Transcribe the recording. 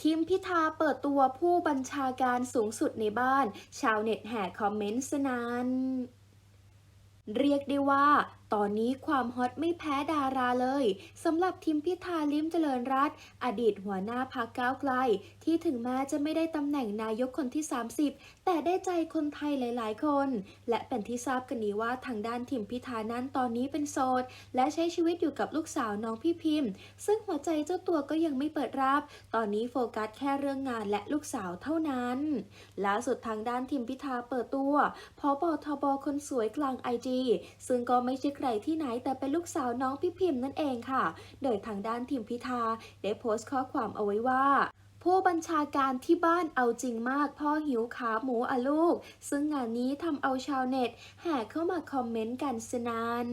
ทีมพิธาเปิดตัวผู้บัญชาการสูงสุดในบ้าน ชาวเน็ตแห่คอมเมนต์สนานเรียกได้ว่า ตอนนี้ความฮอตไม่แพ้ดาราเลยสำหรับทีมพิธาลิ้มเจริญรัตอดีตหัวหน้าพักก้าวไกล ที่ถึงแม้จะไม่ได้ตำแหน่งนายกคนที่ 30 แต่ได้ใจคนไทยหลาย ๆ คน และเป็นที่ทราบกันดีว่าทางด้านทีมพิธานั้นตอนนี้เป็นโสด และใช้ชีวิตอยู่กับลูกสาวน้องพี่พิมพ์ ซึ่งหัวใจเจ้าตัวก็ยังไม่เปิดรับ ตอนนี้โฟกัสแค่เรื่องงานและลูกสาวเท่านั้นล่าสุดทางด้านทีมพิธาเปิดตัวพอบทบคนสวยกลางไอจีซึ่งก็ไม่ใช่ใครที่ไหนแต่เป็นลูกสาวน้องพี่พิมพ์นั่นเองค่ะ โดยทางด้านทีมพิธาได้โพสต์ข้อความเอาไว้ว่าผู้บัญชาการที่บ้านเอาจริงมากพ่อหิวขาหมูอะลูก ซึ่งงานนี้ทำเอาชาวเน็ตแห่เข้ามาคอมเมนต์กันสนาน